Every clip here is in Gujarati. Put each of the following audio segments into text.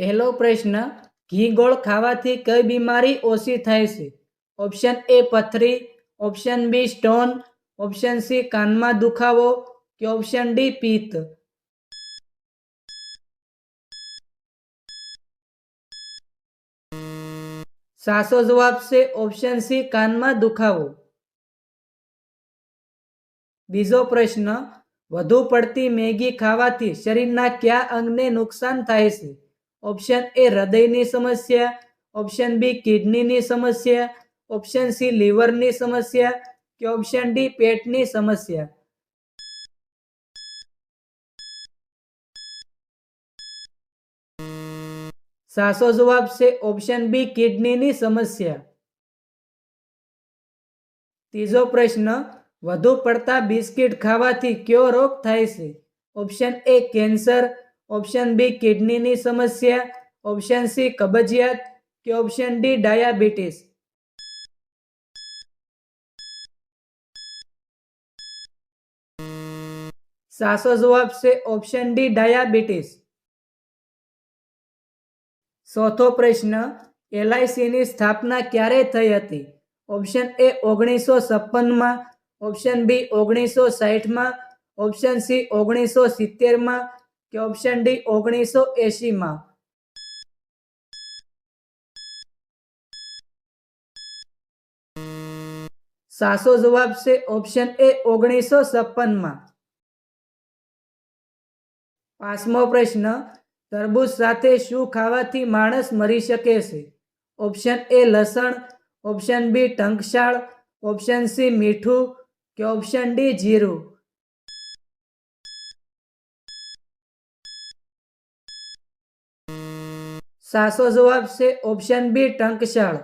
પહેલો પ્રશ્ન, ઘી ગોળ ખાવાથી કઈ બીમારી ઓછી થાય છે? ઓપ્શન એ પથરી, option B stone, option C કાનમાં દુખાવો કે ઓપ્શન ડી પિત્ત. સાચો જવાબ છે ઓપ્શન સી કાનમાં દુખાવો. બીજો પ્રશ્ન, વધુ પડતી મેગી ખાવાથી શરીરના કયા અંગને નુકસાન થાય છે? ઓપ્શન એ હૃદયની સમસ્યા. ઓપ્શન બી કિડનીની સમસ્યા. ઓપ્શન સી લીવરની સમસ્યા કે ઓપ્શન ડી પેટની સમસ્યા? સાચો જવાબ છે ઓપ્શન બી કિડનીની સમસ્યા. ત્રીજો પ્રશ્ન, વધુ પડતા બિસ્કિટ ખાવાથી કયો રોગ થાય છે? Option A cancer. Option B કિડનીની સમસ્યા. ઓપ્શન સી કબજિયાત. કે ઓપ્શન ડી ડાયાબિટીસ સાચો જવાબ છે ઓપ્શન ડી ડાયાબિટીસ ચોથો પ્રશ્ન એલઆઈસીની સ્થાપના ક્યારે થઈ હતી? ઓપ્શન એ ઓગણીસો છપ્પનમાં. ઓપ્શન બી ઓગણીસો સાહીઠમાં. ઓપ્શન સી ઓગણીસો સિત્તેરમાં. કે ઓપ્શન ડી ઓગણીસો એંશીમાં સાચો જવાબ છે ઓપ્શન એ ઓગણીસો છપ્પનમાં પાંચમો પ્રશ્ન, તરબૂચ સાથે શું ખાવાથી માણસ મરી શકે છે? ઓપ્શન એ લસણ ઓપ્શન બી ટંકશાળ ઓપ્શન સી મીઠું, કે ઓપ્શન ડી જીરું? સાચો જવાબ છે ઓપ્શન બી ટંકશાળ.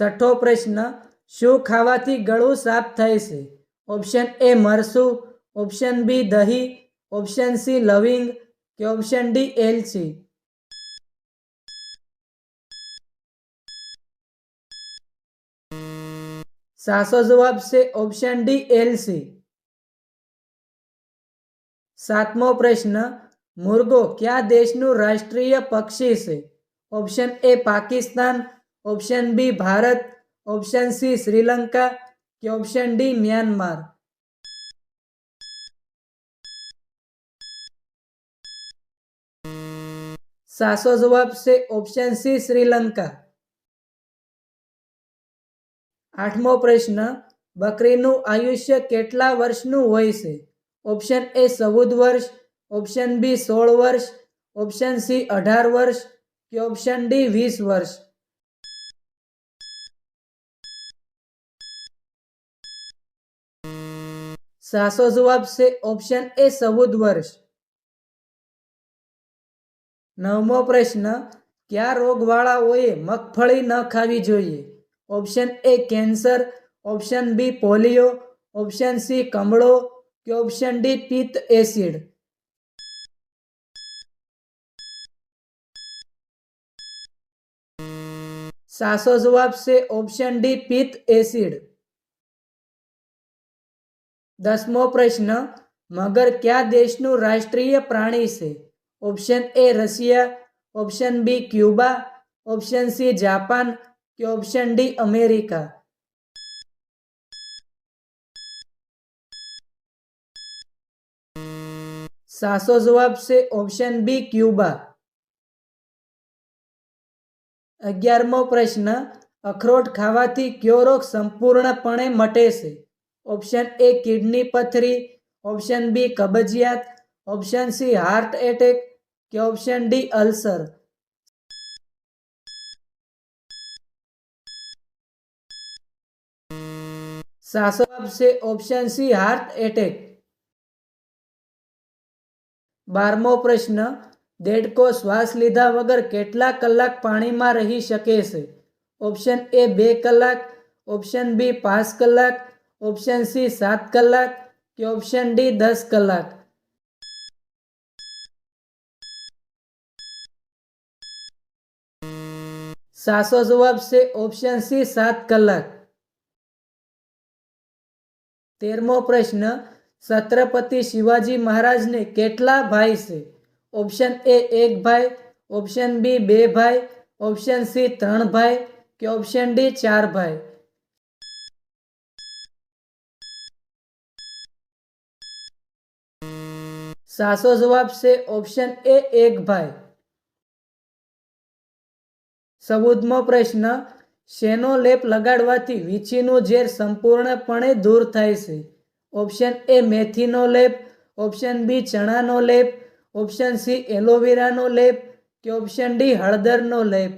છઠ્ઠો પ્રશ્ન, શું ખાવાથી ગળું સાફ થાય છે? ઓપ્શન એ મરસું. ઓપ્શન બી દહીં. ઓપ્શન સી લવિંગ. કે ઓપ્શન ડી એલચી. સાચો જવાબ છે ઓપ્શન ડી એલસી. સાતમો પ્રશ્ન મુર્ગો કયા દેશનું રાષ્ટ્રીય પક્ષી છે? Option A Pakistan. Option B Bharat. Option C Sri Lanka. કે ઓપ્શન ડી મ્યાનમાર. સાચો જવાબ છે ઓપ્શન સી શ્રીલંકા. આઠમો પ્રશ્ન, બકરીનું આયુષ્ય કેટલા વર્ષનું હોય છે? ઓપ્શન એ ચૌદ વર્ષ. ઓપ્શન બી સોળ વર્ષ. ઓપ્શન સી અઢાર વર્ષ. કે ઓપ્શન ડી વીસ વર્ષ. સાસો જવાબ છે ઓપ્શન એ ચૌદ વર્ષ. નવમો પ્રશ્ન, કયા રોગવાળાઓએ મગફળી ન ખાવી જોઈએ? Option A cancer. Option B polio. Option C કમળો. કે ઓપ્શન ડી પિત્ત એસિડ. સાચો જવાબ છે ઓપ્શન ડી પિત્ત એસિડ દસમો પ્રશ્ન, મગર કયા દેશનું રાષ્ટ્રીય પ્રાણી છે? Option A Russia. Option B Cuba. Option C Japan. કે ઓપ્શન ડી અમેરિકા. સાચો જવાબ છે ઓપ્શન બી ક્યુબા. અગિયારમો પ્રશ્ન, અખરોટ ખાવાથી કયો રોગ સંપૂર્ણપણે મટે છે? ઓપ્શન એ કિડની પથરી, ઓપ્શન બી કબજિયાત, ઓપ્શન સી હાર્ટ એટેક કે ઓપ્શન ડી અલ્સર. સાસો છે ઓપ્શન સી હાર્ટ એટેક. બારમો પ્રશ્ન દેડકો શ્વાસ લીધા વગર કેટલા કલાક પાણીમાં રહી શકે છે? ઓપ્શન એ બે કલાક, ઓપ્શન બી પાંચ કલાક, ઓપ્શન સી સાત કલાક કે ઓપ્શન ડી દસ કલાક? સાચો જવાબ છે ઓપ્શન સી સાત કલાક. તેરમો પ્રશ્ન, છત્રપતિ શિવાજી મહારાજને કેટલા ભાઈ છે? ઓપ્શન એ એક ભાઈ. ઓપ્શન બી બે ભાઈ. ઓપ્શન સી ત્રણ ભાઈ કે ઓપ્શન ડી ચાર ભાઈ? સાચો જવાબ છે ઓપ્શન એ એક ભાઈ. સબૂતમો પ્રશ્ન, શેનો લેપ લગાડવાથી વીંછીનું ઝેર સંપૂર્ણપણે દૂર થાય છે? ઓપ્શન એ મેથીનો લેપ. ઓપ્શન બી ચણાનો લેપ. ઓપ્શન સી એલોવેરાનો લેપ કે ઓપ્શન ડી હળદરનો લેપ?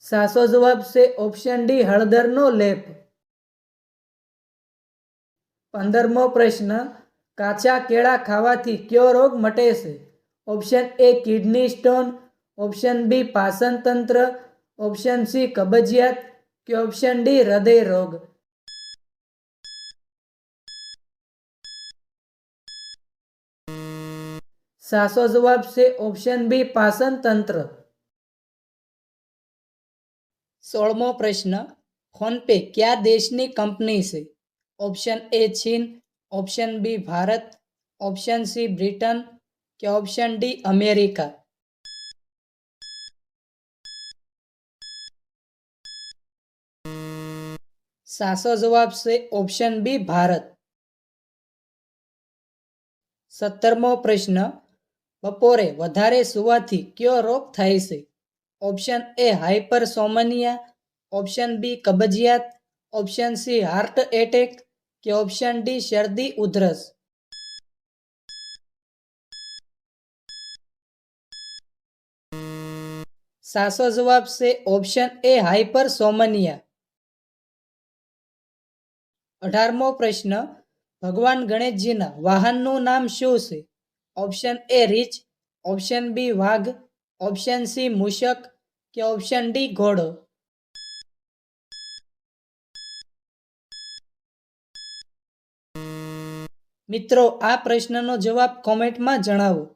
સાચો જવાબ છે ઓપ્શન ડી હળદરનો લેપ. પંદરમો પ્રશ્ન, કાચા કેળા ખાવાથી કયો રોગ મટે છે? Option A kidney stone option B પાચનતંત્ર. Option C કબજિયાત. કે ઓપ્શન ડી હૃદય રોગ? સાચો જવાબ છે ઓપ્શન બી પાચન તંત્ર. સોળમો પ્રશ્ન, ફોનપે કયા દેશની કંપની છે? ઓપ્શન એ ચીન. Option B Bharat. Option C Britain. કે ઓપ્શન ડી અમેરિકા? સાચો જવાબ છે ઓપ્શન બી ભારત. સત્તરમો પ્રશ્ન બપોરે વધારે સુવાથી કયો રોગ થાય છે? ઓપ્શન એ હાઇપરસોમનિયા ઓપ્શન બી કબજિયાત, ઓપ્શન સી હાર્ટ એટેક કે ઓપ્શન ડી શરદી ઉધરસ. સાચો જવાબ છે ઓપ્શન એ હાઇપરસોમનિયા અઢારમો પ્રશ્ન, ભગવાન ગણેશજીના વાહનનું નામ શું છે? ઓપ્શન એ રીચ ઓપ્શન બી વાઘ ઓપ્શન સી મૂષક કે ઓપ્શન ડી ઘોડો મિત્રો, આ પ્રશ્નનો જવાબ કોમેન્ટમાં જણાવો.